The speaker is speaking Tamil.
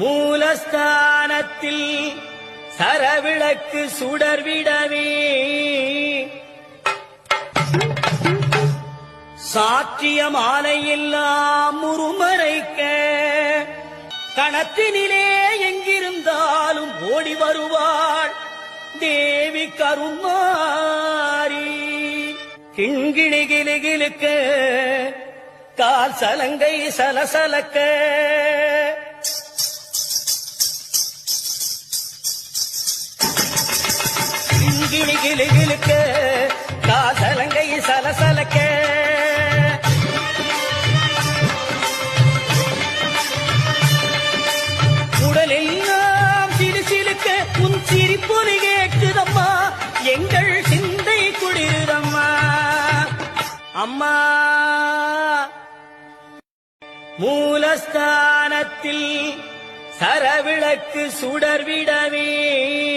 மூலஸ்தானத்தில் சரவிளக்கு சுடர்விடவே. சாற்றிய மாலையெல்லாம் முறுமறைக்க கணத்தினிலே எங்கிருந்தாலும் ஓடி வருவாள் தேவி கருமாரி கிண்கிணி கிளுகிழுக்க கால் சலங்கை சலசலக்க. கிளி கிளுகிழுக்க கால் காசலங்கை சலசலக்க. உடலெல்லாம் சிறு சிலுக்க உன் சிரிப்பொலி கேட்குதம்மா எங்கள் சிந்தை குளிருதம்மா. அம்மா. மூலஸ்தானத்தில் சரவிளக்கு சுடர்விடவே.